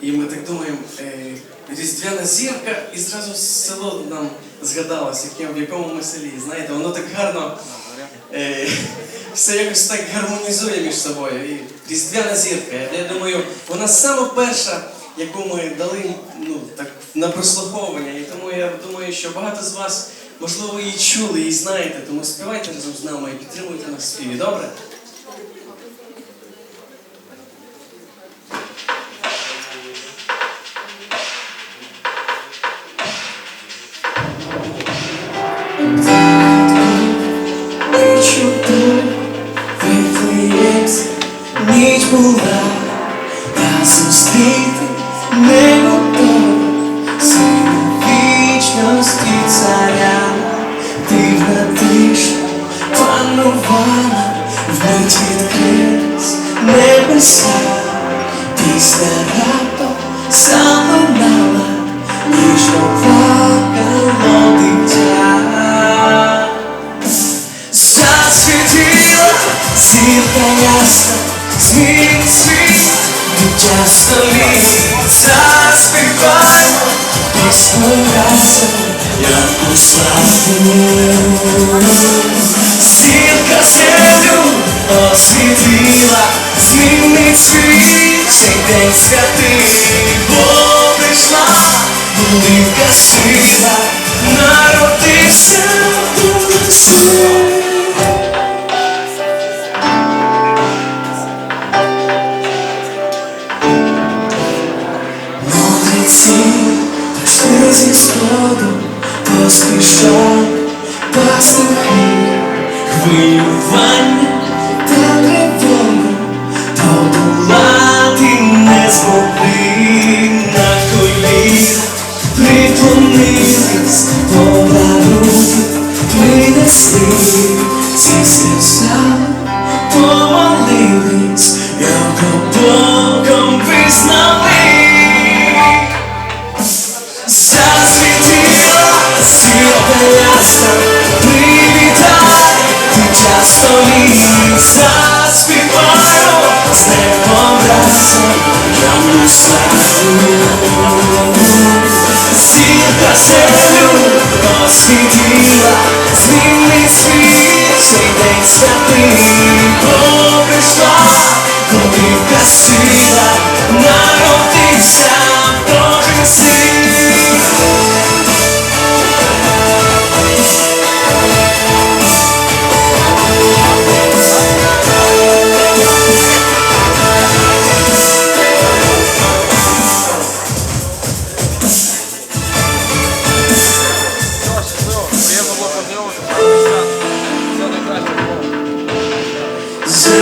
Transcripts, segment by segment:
І ми так думаємо, е, різдвяна зірка, і зразу село нам згадалось, в якому ми селі. Знаєте, воно так гарно е, все якось так гармонізує між собою. І різдвяна зірка. Я думаю, вона сама перша, яку ми дали ну, так, на прослуховування. І тому я думаю, що багато з вас, можливо, її чули і знаєте, тому співайте разом з нами і підтримуйте нас в співі. Добре? була, та зустріти не готова, сину вічності царя, дивна тиша панувала, вмить відкрились небеса, пісня раптом залунала, ніжно плакало дитя. Засвітила зірка ясна, змінить світ, дитя століть, заспіваємо пісню разом, як у славу. Зірка землю освітила, змінить світ, цей день святий, бо прийшла, велика сила, принесли, всі сказали, помолились, його Богом визнали. Засвітила зірка ясна, привітай, дитя століть, заспіваю з небом разом, явну славу.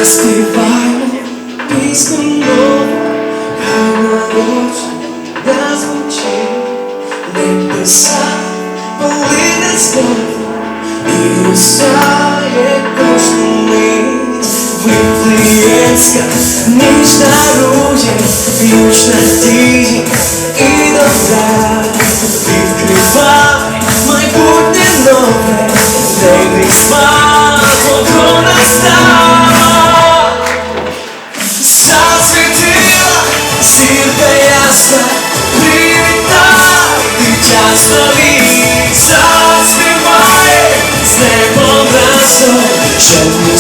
Заспіваємо пісню нову, хай народження звучить, небеса полине знову і русає кожну мить. Вифлеємська ніч дарує зірка ясна, привітай, час новий заспівай з небом разом, щоб не.